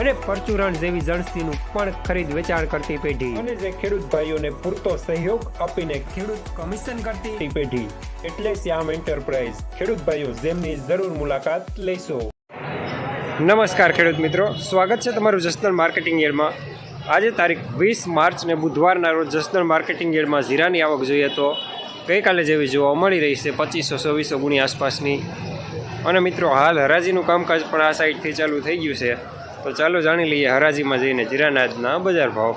અને પરચુરણ જેવી જણસીનું પણ ખરીદ વેચાણ કરતી પેઢી. અને જે ખેડૂત ભાઈઓને પૂરતો સહયોગ આપીને ખેડૂત કમિશન કરતી પેઢી. એટલે શ્યામ એન્ટરપ્રાઇઝ. ખેડૂત ભાઈઓ જેમની જરૂર મુલાકાત લેશો. નમસ્કાર ખેડૂત મિત્રો. સ્વાગત છે તમારું જસનલ માર્કેટિંગ યરમાં આજે તારીખ વીસ માર્ચ ને બુધવારના રોજ જસનલ માર્કેટિંગ યરમાં જીરાની આવક જોઈએ તો ગઈકાલે જેવી જોવા મળી રહી છે પચીસો છવ્વીસો ગુણી આસપાસની. અને મિત્રો હાલ હરાજીનું કામકાજ પણ આ સાઈડથી ચાલુ થઈ ગયું છે. તો ચાલો જાણી લઈએ હરાજીમાં જઈને જીરાનાજના બજાર ભાવ.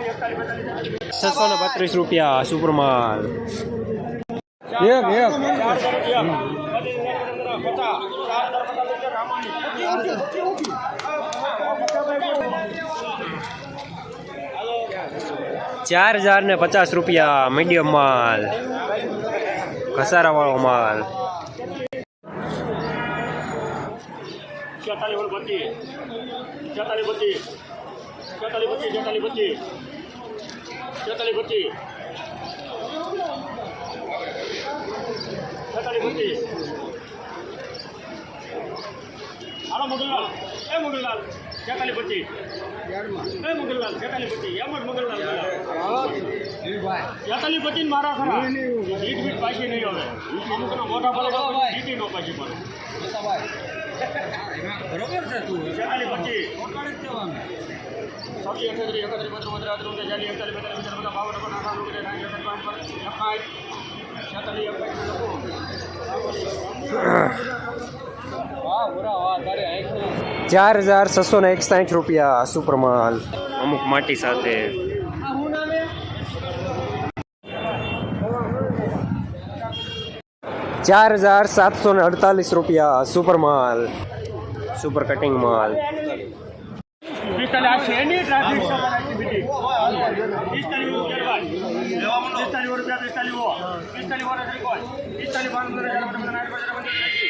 છસો ને બત્રીસ રૂપિયા સુપરમાલ. એક એક ચાર હજાર ને પચાસ રૂપિયા મીડિયમ માલ. ઘસારા વાળો માલ. છેતાલીસ બત્રીસ છેતાલીસ બત્રીસ છેતાલીસ બત્રીસ છેતાલીસ બત્રીસ છેતાલીસ બત્રીસ છેતાલીસ બત્રીસ હાલો મોગલલાલ. એ મોગલલાલ છેતાલીસ બત્રીસ એ મોગલલાલ છેતાલીસ બત્રીસ એમ જ મોગલલાલ છેતાલીસ બત્રીસ મારા ખરા. ઈટ બીટ પાછી નહીં હવે અમુકના મોટા પડે જીતી નો પાછી પડે. છેતાલીસ પચીસ સૌથી એકત્રીસ એકત્રીસ પંદર પંદર અતરું કે ચાલીસ એકતાલીસ બેતાલીસ પચાસ બધા બાવન નંબર નાખા લોકો સાઠ એકતાલીસ પાંચ પર એકાઠ છેતાલીસ ચાર હજાર છસો ને એકસાઠ રૂપિયા સુપરમાલ. અમુક માટી સાથે ચાર હજાર સાતસો ને અડતાલીસ રૂપિયા સુપરમાલ સુપર કટિંગ માલ પિસ્તાલીસ આ શેની ટ્રાફિક પિસ્તાલીસ પિસ્તાલીસ રૂપિયા